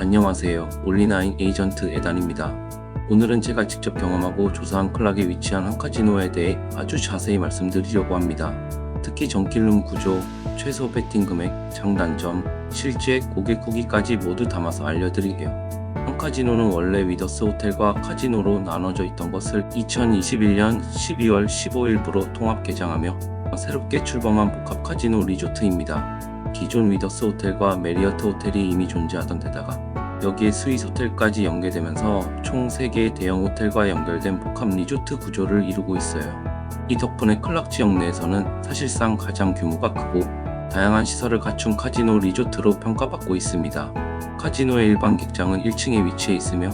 안녕하세요. 올리나인 에이전트 에단입니다. 오늘은 제가 직접 경험하고 조사한 클락에 위치한 한 카지노에 대해 아주 자세히 말씀드리려고 합니다. 특히 전킬룸 구조, 최소 베팅 금액, 장단점, 실제 고객 후기까지 모두 담아서 알려드릴게요. 한 카지노는 원래 위더스 호텔과 카지노로 나눠져 있던 것을 2021년 12월 15일부로 통합 개장하며 새롭게 출범한 복합 카지노 리조트입니다. 기존 위더스 호텔과 메리어트 호텔이 이미 존재하던 데다가 여기에 스위스 호텔까지 연계되면서 총 3개의 대형 호텔과 연결된 복합 리조트 구조를 이루고 있어요. 이 덕분에 클락 지역 내에서는 사실상 가장 규모가 크고 다양한 시설을 갖춘 카지노 리조트로 평가받고 있습니다. 카지노의 일반 객장은 1층에 위치해 있으며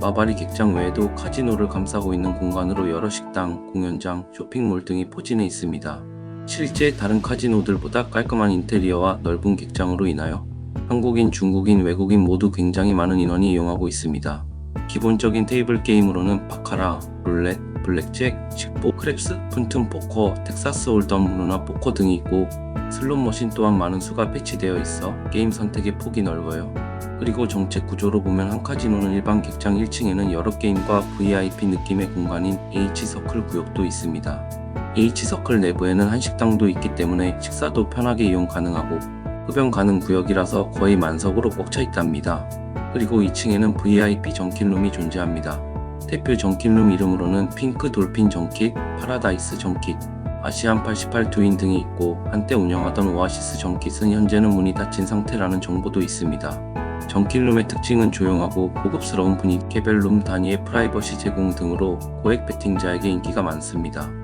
마바리 객장 외에도 카지노를 감싸고 있는 공간으로 여러 식당, 공연장, 쇼핑몰 등이 포진해 있습니다. 실제 다른 카지노들보다 깔끔한 인테리어와 넓은 객장으로 인하여 한국인, 중국인, 외국인 모두 굉장히 많은 인원이 이용하고 있습니다. 기본적인 테이블 게임으로는 바카라, 룰렛, 블랙잭, 식보, 크랩스, 푼튼 포커, 텍사스 홀덤, 루나 포커 등이 있고 슬롯 머신 또한 많은 수가 배치되어 있어 게임 선택의 폭이 넓어요. 그리고 정책 구조로 보면 한 카지노는 일반 객장 1층에는 여러 게임과 VIP 느낌의 공간인 H서클 구역도 있습니다. H서클 내부에는 한식당도 있기 때문에 식사도 편하게 이용 가능하고 흡연 가능 구역이라서 거의 만석으로 꽉 차 있답니다. 그리고 2층에는 VIP 정킬룸이 존재합니다. 대표 정킬룸 이름으로는 핑크 돌핀 정킷, 파라다이스 정킷, 아시안 88 두인 등이 있고 한때 운영하던 오아시스 정킷은 현재는 문이 닫힌 상태라는 정보도 있습니다. 정킬룸의 특징은 조용하고 고급스러운 분위기, 개별룸 단위의 프라이버시 제공 등으로 고액 베팅자에게 인기가 많습니다.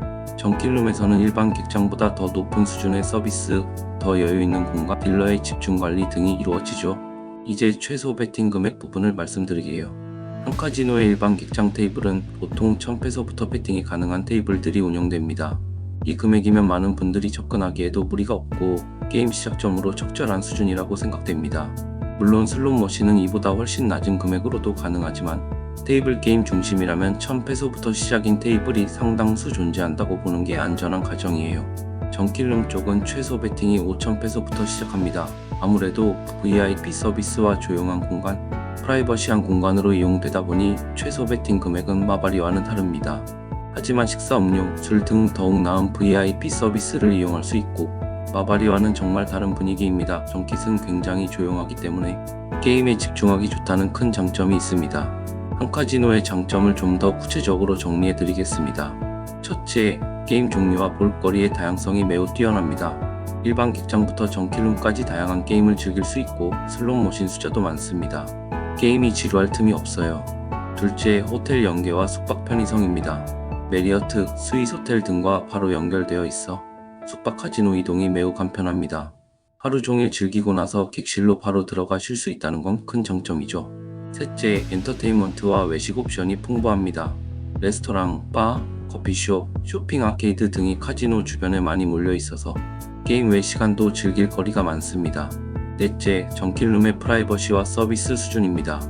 정킬룸에서는 일반 객장보다 더 높은 수준의 서비스, 더 여유 있는 공간, 딜러의 집중 관리 등이 이루어지죠. 이제 최소 베팅 금액 부분을 말씀드리게요. 한 카지노의 일반 객장 테이블은 보통 1000페소부터 베팅이 가능한 테이블들이 운영됩니다. 이 금액이면 많은 분들이 접근하기에도 무리가 없고 게임 시작점으로 적절한 수준이라고 생각됩니다. 물론 슬롯 머신은 이보다 훨씬 낮은 금액으로도 가능하지만 테이블 게임 중심이라면 1000페소부터 시작인 테이블이 상당수 존재한다고 보는 게 안전한 가정이에요. 정킬룸 쪽은 최소 베팅이 5000페소부터 시작합니다. 아무래도 VIP 서비스와 조용한 공간, 프라이버시한 공간으로 이용되다 보니 최소 베팅 금액은 마바리와는 다릅니다. 하지만 식사 음료, 술 등 더욱 나은 VIP 서비스를 이용할 수 있고 마바리와는 정말 다른 분위기입니다. 정킷은 굉장히 조용하기 때문에 게임에 집중하기 좋다는 큰 장점이 있습니다. 한 카지노의 장점을 좀 더 구체적으로 정리해 드리겠습니다. 첫째, 게임 종류와 볼거리의 다양성이 매우 뛰어납니다. 일반 객장부터 정킬룸까지 다양한 게임을 즐길 수 있고 슬롯 머신 숫자도 많습니다. 게임이 지루할 틈이 없어요. 둘째, 호텔 연계와 숙박 편의성입니다. 메리어트, 스위스 호텔 등과 바로 연결되어 있어 숙박 카지노 이동이 매우 간편합니다. 하루 종일 즐기고 나서 객실로 바로 들어가 쉴 수 있다는 건 큰 장점이죠. 셋째, 엔터테인먼트와 외식 옵션이 풍부합니다. 레스토랑, 바, 커피숍, 쇼핑 아케이드 등이 카지노 주변에 많이 몰려 있어서 게임 외 시간도 즐길 거리가 많습니다. 넷째, 정킬룸의 프라이버시와 서비스 수준입니다.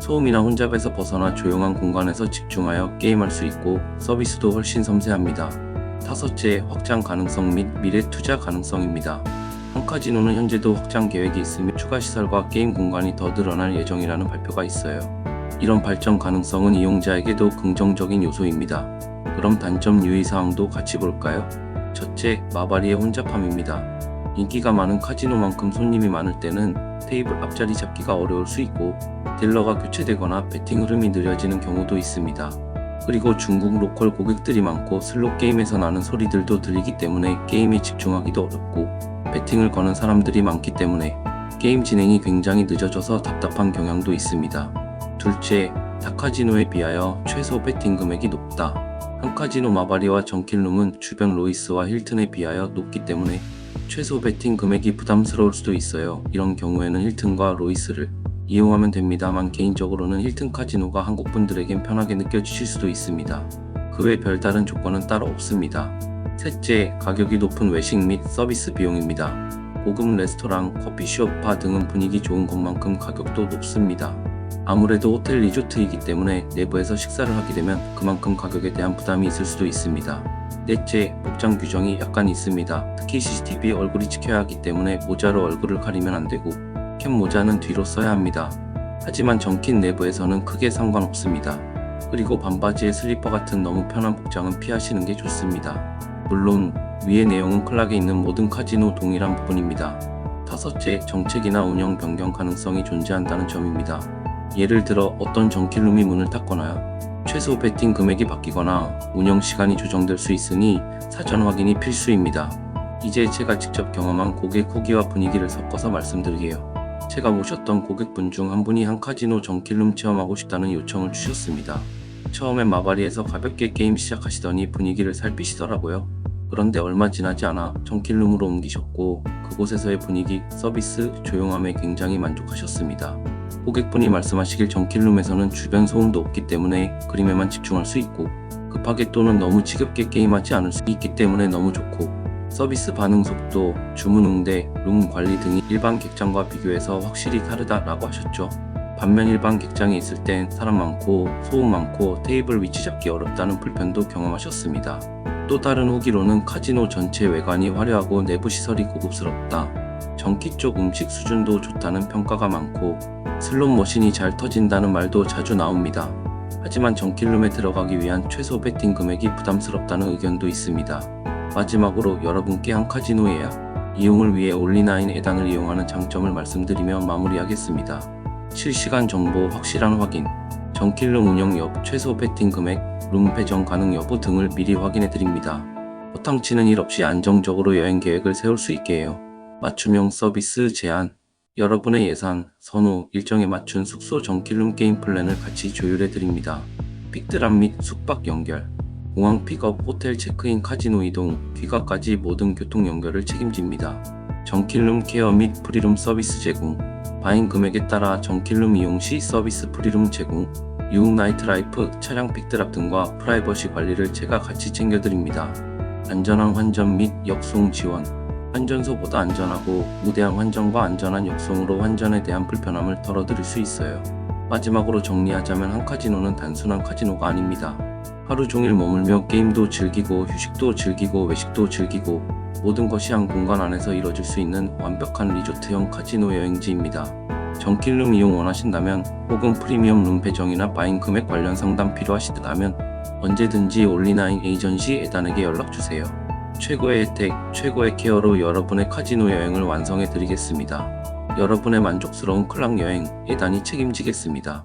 소음이나 혼잡에서 벗어나 조용한 공간에서 집중하여 게임할 수 있고 서비스도 훨씬 섬세합니다. 다섯째, 확장 가능성 및 미래 투자 가능성입니다. 한 카지노는 현재도 확장 계획이 있으며 추가 시설과 게임 공간이 더 늘어날 예정이라는 발표가 있어요. 이런 발전 가능성은 이용자에게도 긍정적인 요소입니다. 그럼 단점 유의사항도 같이 볼까요? 첫째, 마바리의 혼잡함입니다. 인기가 많은 카지노만큼 손님이 많을 때는 테이블 앞자리 잡기가 어려울 수 있고 딜러가 교체되거나 배팅 흐름이 느려지는 경우도 있습니다. 그리고 중국 로컬 고객들이 많고 슬롯 게임에서 나는 소리들도 들리기 때문에 게임에 집중하기도 어렵고 배팅을 거는 사람들이 많기 때문에 게임 진행이 굉장히 늦어져서 답답한 경향도 있습니다. 둘째, 다카지노에 비하여 최소 배팅 금액이 높다. 한 카지노 마바리와 정킬룸은 주변 로이스와 힐튼에 비하여 높기 때문에 최소 베팅 금액이 부담스러울 수도 있어요. 이런 경우에는 힐튼과 로이스를 이용하면 됩니다만 개인적으로는 힐튼 카지노가 한국 분들에겐 편하게 느껴지실 수도 있습니다. 그 외 별다른 조건은 따로 없습니다. 셋째, 가격이 높은 외식 및 서비스 비용입니다. 고급 레스토랑, 커피숍, 바 등은 분위기 좋은 것만큼 가격도 높습니다. 아무래도 호텔 리조트이기 때문에 내부에서 식사를 하게 되면 그만큼 가격에 대한 부담이 있을 수도 있습니다. 넷째, 복장 규정이 약간 있습니다. 특히 CCTV 얼굴이 찍혀야 하기 때문에 모자로 얼굴을 가리면 안 되고 캡 모자는 뒤로 써야 합니다. 하지만 정킨 내부에서는 크게 상관없습니다. 그리고 반바지에 슬리퍼 같은 너무 편한 복장은 피하시는 게 좋습니다. 물론 위의 내용은 클락에 있는 모든 카지노 동일한 부분입니다. 다섯째, 정책이나 운영 변경 가능성이 존재한다는 점입니다. 예를 들어 어떤 정킬룸이 문을 닫거나 최소 베팅 금액이 바뀌거나 운영 시간이 조정될 수 있으니 사전 확인이 필수입니다. 이제 제가 직접 경험한 고객 후기와 분위기를 섞어서 말씀드리게요. 제가 모셨던 고객분 중 한 분이 한 카지노 정킬룸 체험하고 싶다는 요청을 주셨습니다. 처음엔 마바리에서 가볍게 게임 시작하시더니 분위기를 살피시더라고요. 그런데 얼마 지나지 않아 정킬룸으로 옮기셨고 그곳에서의 분위기, 서비스, 조용함에 굉장히 만족하셨습니다. 고객분이 말씀하시길 정킬룸에서는 주변 소음도 없기 때문에 그림에만 집중할 수 있고 급하게 또는 너무 지겹게 게임하지 않을 수 있기 때문에 너무 좋고 서비스 반응 속도, 주문 응대, 룸 관리 등이 일반 객장과 비교해서 확실히 다르다라고 하셨죠. 반면 일반 객장에 있을 땐 사람 많고 소음 많고 테이블 위치 잡기 어렵다는 불편도 경험하셨습니다. 또 다른 후기로는 카지노 전체 외관이 화려하고 내부 시설이 고급스럽다. 전기 쪽 음식 수준도 좋다는 평가가 많고 슬롯 머신이 잘 터진다는 말도 자주 나옵니다. 하지만 정킬룸에 들어가기 위한 최소 베팅 금액이 부담스럽다는 의견도 있습니다. 마지막으로 여러분께 한 카지노 예약, 이용을 위해 올리나인 에단을 이용하는 장점을 말씀드리며 마무리하겠습니다. 실시간 정보 확실한 확인, 정킬룸 운영 엽 최소 베팅 금액, 룸 배정 가능 여부 등을 미리 확인해 드립니다. 허탕치는 일 없이 안정적으로 여행 계획을 세울 수 있게 해요. 맞춤형 서비스 제한, 여러분의 예산, 선호, 일정에 맞춘 숙소 정킬룸 게임 플랜을 같이 조율해 드립니다. 픽드랍 및 숙박 연결, 공항 픽업, 호텔 체크인, 카지노 이동, 귀가까지 모든 교통 연결을 책임집니다. 정킬룸 케어 및 프리룸 서비스 제공, 바인 금액에 따라 정킬룸 이용 시 서비스 프리룸 제공, 유흥 나이트라이프, 차량 픽드랍 등과 프라이버시 관리를 제가 같이 챙겨드립니다. 안전한 환전 및 역송 지원, 환전소보다 안전하고 무대한 환전과 안전한 역송으로 환전에 대한 불편함을 덜어드릴 수 있어요. 마지막으로 정리하자면 한 카지노는 단순한 카지노가 아닙니다. 하루 종일 머물며 게임도 즐기고 휴식도 즐기고 외식도 즐기고 모든 것이 한 공간 안에서 이뤄질 수 있는 완벽한 리조트형 카지노 여행지입니다. 정킬룸 이용 원하신다면 혹은 프리미엄 룸 배정이나 바인 금액 관련 상담 필요하시다면 언제든지 올리나인 에이전시 에단에게 연락주세요. 최고의 혜택, 최고의 케어로 여러분의 카지노 여행을 완성해 드리겠습니다. 여러분의 만족스러운 클락 여행 에단이 책임지겠습니다.